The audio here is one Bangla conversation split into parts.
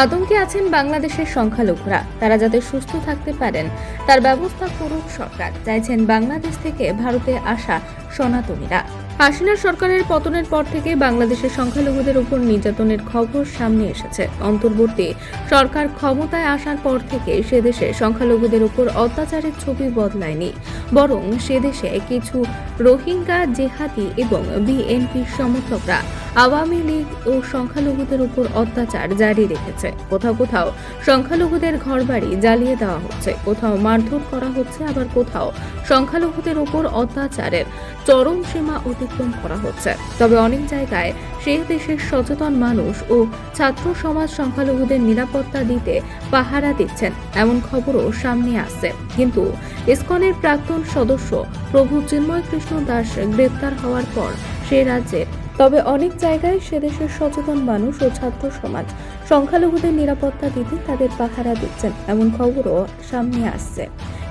আতঙ্কে আছেন বাংলাদেশের সংখ্যালঘুরা। তারা যাতে সুস্থ থাকতে পারেন, তার ব্যবস্থা করুক সরকার, চাইছেন বাংলাদেশ থেকে ভারতে আসা সনাতনীরা। হাসিনা সরকারের পতনের পর থেকে বাংলাদেশের সংখ্যালঘুদের উপর নির্যাতনের খবর সামনে এসেছে। অন্তর্বর্তী সরকার ক্ষমতায় আসার পর থেকে সে দেশে সংখ্যালঘুদের উপর অত্যাচারের ছবি বদলায়নি। বরং সে দেশে কিছু রোহিঙ্গা জেহাদি এবং বিএনপির সমর্থকরা আওয়ামী লীগ ও সংখ্যালঘুদের উপর অত্যাচার জারি রেখেছে। কোথাও কোথাও সংখ্যালঘুদের ঘরবাড়ি জ্বালিয়ে দেওয়া হচ্ছে। কোথাও মারধর করা হচ্ছে, আবার কোথাও সংখ্যালঘুদের উপর অত্যাচারের চরম সীমা অতিক্রম করা হচ্ছে। তবে অনেক জায়গায় সে দেশের সচেতন মানুষ ও ছাত্র সমাজ সংখ্যালঘুদের নিরাপত্তা দিতে পাহারা দিচ্ছেন, এমন খবরও সামনে আসছে। কিন্তু ইসকনের প্রাক্তন সদস্য প্রভু চিন্ময় কৃষ্ণ দাস গ্রেপ্তার হওয়ার পর সে রাজ্যের তবে অনেক জায়গায় সে দেশের সচেতন মানুষ ও ছাত্র সমাজ সংখ্যালঘুদের নিরাপত্তা দিতে তাদের পাহারা দিচ্ছেন। এমন খবরও সামনে আসছে।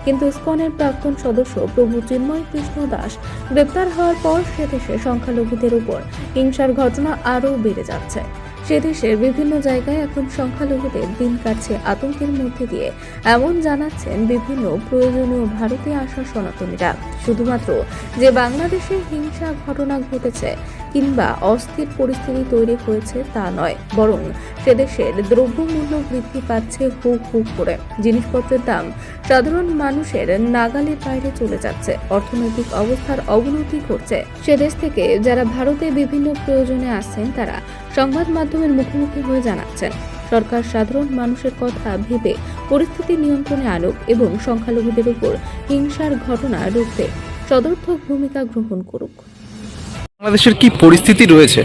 কিন্তু ইসকনের প্রাক্তন সদস্য প্রভু চিন্ময় কৃষ্ণ দাস গ্রেপ্তার হওয়ার পর সেদেশে সংখ্যালঘুদের উপর হিংসার ঘটনা আরও বেড়ে যাচ্ছে। সে দেশের বিভিন্ন জায়গায় এখন সংখ্যালঘুদের দিন কাটছে আতঙ্কের মধ্যে দিয়ে, এমন জানাচ্ছেন বিভিন্ন প্রয়োজনীয় ভারতে আসা সনাতনীরা। শুধুমাত্র যে বাংলাদেশে হিংসা ঘটনা ঘটেছে কিংবা অস্থির পরিস্থিতি তৈরি হয়েছে তা নয়, বরং সেদেশের দ্রব্যমূল্য বৃদ্ধি পাচ্ছে হুক হুক করে। জিনিসপত্রের দাম সাধারণ মানুষের নাগালের বাইরে চলে যাচ্ছে। অর্থনৈতিক অবস্থার অবনতি ঘটছে। সেদেশ থেকে যারা ভারতে বিভিন্ন প্রয়োজনে আসছেন, তারা সংবাদ মাধ্যমের মুখোমুখি হয়ে জানাচ্ছেন। সরকার সাধারণ মানুষের কথা ভেবে পরিস্থিতি নিয়ন্ত্রণে আনুক এবং সংখ্যালঘুদের উপর হিংসার ঘটনা রুখতে সদর্থক ভূমিকা গ্রহণ করুক। বাংলাদেশের কি পরিস্থিতি রয়েছে?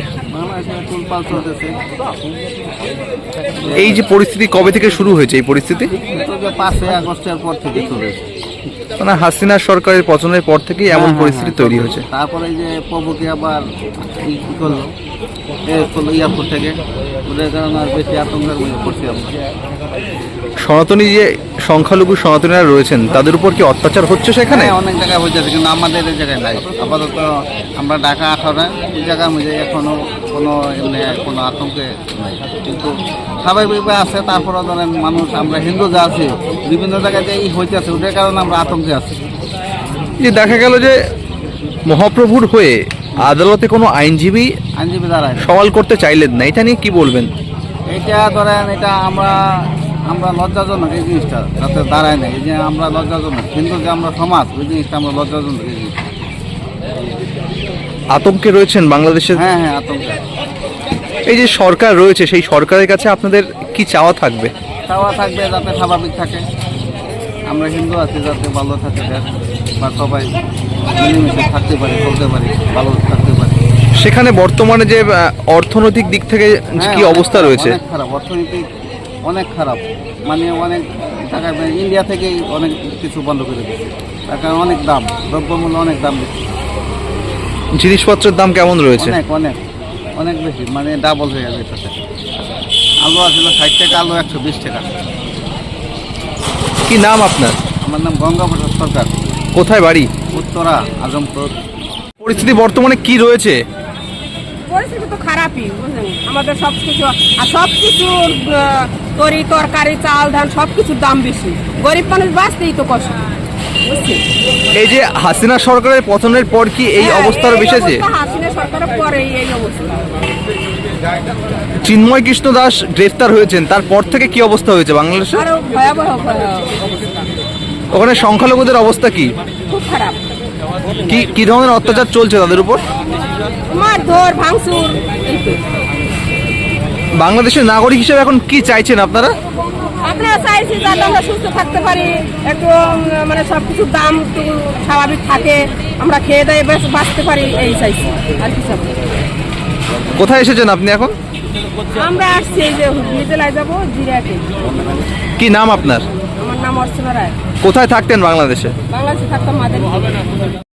এই যে পরিস্থিতি কবে থেকে শুরু হয়েছে এই পরিস্থিতি? মানে হাসিনা সরকারের পতনের পর থেকেই এমন পরিস্থিতি তৈরি হয়েছে। তারপরে যে প্রভুকে আবার এয়ারপোর্ট থেকে ওদের কারণে আর বেশি আতঙ্কের মধ্যে পড়ছি আমরা সনাতনী যে সংখ্যালঘু সনাতনীরা রয়েছেন তাদের উপর কি অত্যাচার হচ্ছে সেখানে? হ্যাঁ, অনেক জায়গায় হয়ে যাচ্ছে কিন্তু আমাদের এই জায়গায় নাই। আপাতত আমরা ঢাকা আঠারো ওই জায়গার মধ্যে এখনও কোনো এমনি কোনো আতঙ্কে নাই। কিন্তু স্বাভাবিকভাবে আছে তারপরে ধরেন মানুষ আমরা হিন্দু যা আছি বিভিন্ন জায়গায় যে এই হইতেছে ওটার কারণে আমরা আতঙ্কে আছি। যে দেখা গেল যে মহাপ্রভুর হয়ে আদালতে কোনো আইনজীবী আইনজীবী দাঁড়ায় সওয়াল করতে চাইলেন না। এটা নিয়ে কি বলবেন? এটা ধরেন এটা আমরা আমরা লজ্জাজনক এই জিনিসটা যাতে দাঁড়ায় না এই যে আমরা লজ্জাজনক কিন্তু যে আমরা সমাজ ওই জিনিসটা আমরা লজ্জাজনক এই জিনিসটা। আতঙ্কে রয়েছেন বাংলাদেশের? হ্যাঁ হ্যাঁ আতঙ্কে। এই যে সরকার রয়েছে সেই সরকারের কাছে আপনাদের কি চাওয়া থাকবে? চাওয়া থাকবে যাতে স্বাভাবিক থাকে। আমরা হিন্দু আছি যাতে ভালো থাকে দেশ বা সবাই থাকতে পারি চলতে পারি ভালো থাকতে পারি সেখানে বর্তমানে যে অর্থনৈতিক দিক থেকে হ্যাঁ, কি অবস্থা রয়েছে? অনেক খারাপ অর্থনীতি অনেক খারাপ। মানে অনেক টাকা ইন্ডিয়া থেকেই অনেক কিছু বন্ধ করে দিচ্ছে। তার কারণ অনেক দাম দ্রব্যমূল্য অনেক দাম বেশি। জিনিসপত্রের দাম কেমন রয়েছে? অনেক অনেক অনেক বেশি মানে ডাবল হয়ে গেছে এটাতে। আলু আসলে ষাট টাকা আলু একশো বিশ টাকা। কি নাম আপনার? আমার নাম গঙ্গাপ্রসাদ সরকার। কোথায় বাড়ি? উত্তরা আজমপুর। পরিস্থিতি বর্তমানে কি রয়েছে? পরিস্থিতি তো খারাপই বুঝলেন? আমাদের সব কিছু আর সব কিছুর তরি তরকারি চাল ধান সব কিছুর দাম বেশি। গরিব মানুষ বাঁচতেই তো কষ্ট এই যে হাসিনা সরকারের পতনের পর কি এই হ্যাঁ, অবস্থার বেসেছে হাসিনা সরকারের পরে এই অবস্থা। চিন্ময় কৃষ্ণ দাস গ্রেফতার হয়েছেন তারপর থেকে কি অবস্থা হয়েছে বাংলাদেশে? আরও ভয়াবহ ভয়াবহ অবস্থা। ওখানে সংখ্যালঘুদের অবস্থা কি? খুব খারাপ। কি কি ধরনের অত্যাচার চলছে তাদের উপর? মারধর ভাঙচুর বাংলাদেশের নাগরিক হিসেবে এখন কি চাইছেন আপনারা? আপনারা চাইছি যাতে আমরা সুস্থ থাকতে পারি একটু মানে সব কিছুর দাম একটু স্বাভাবিক থাকে আমরা খেয়ে দেয়ে বেশ বাঁচতে পারি এই চাইছি। আর কি চাবো কোথায় এসেছেন আপনি এখন? আমরা আসছি এই যে জেলায় যাব জিরাতে। কি নাম আপনার? নাম অর্চনা রায়। কোথায় থাকতেন বাংলাদেশে? বাংলাদেশে থাকতাম মাদের